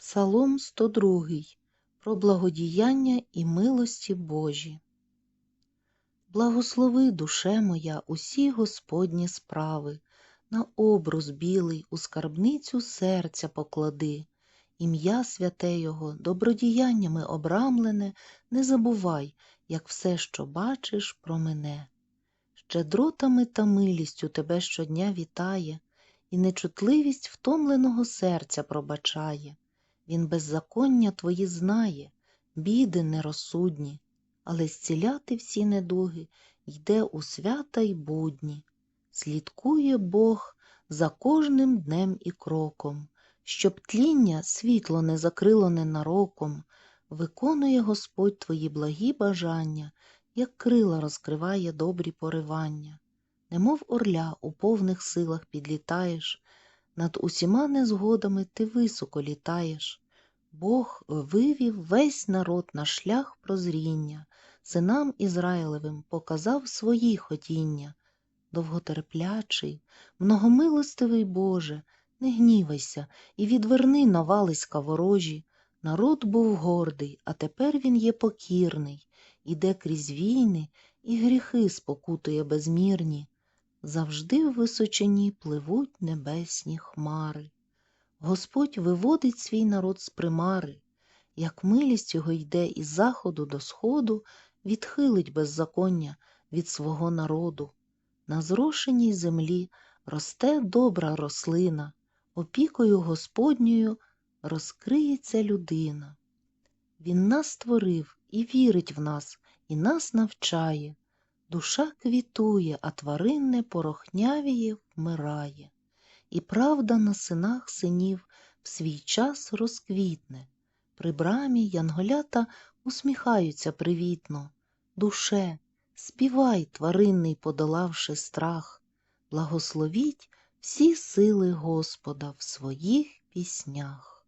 Псалом 102. Про благодіяння і милості Божі. Благослови, душе моя, усі Господні справи, на обрус білий у скарбницю серця поклади, ім'я святе Його, добродіяннями обрамлене, не забувай, як все, що бачиш, про мене. Щедротами та милістю тебе щодня вітає, і нечутливість втомленого серця пробачає. Він беззаконня твої знає, біди нерозсудні, але зціляти всі недуги йде у свята й будні. Слідкує Бог за кожним днем і кроком, щоб тління світло не закрило ненароком, виконує Господь твої благі бажання, як крила розкриває добрі поривання. Немов орля у повних силах підлітаєш, над усіма незгодами ти високо літаєш. Бог вивів весь народ на шлях прозріння, синам Ізраїлевим показав свої хотіння. Довготерплячий, многомилостивий Боже, не гнівайся і відверни навалиська ворожі. Народ був гордий, а тепер він є покірний, іде крізь війни і гріхи спокутує безмірні. Завжди в височині пливуть небесні хмари. Господь виводить свій народ з примари, як милість його йде із заходу до сходу, відхилить беззаконня від свого народу. На зрошеній землі росте добра рослина, опікою Господньою розкриється людина. Він нас створив і вірить в нас, і нас навчає. Душа квітує, а тваринне порохнявіє, вмирає. І правда на синах синів в свій час розквітне. При брамі янголята усміхаються привітно. Душе, співай, тваринний, подолавши страх, благословіть всі сили Господа в своїх піснях.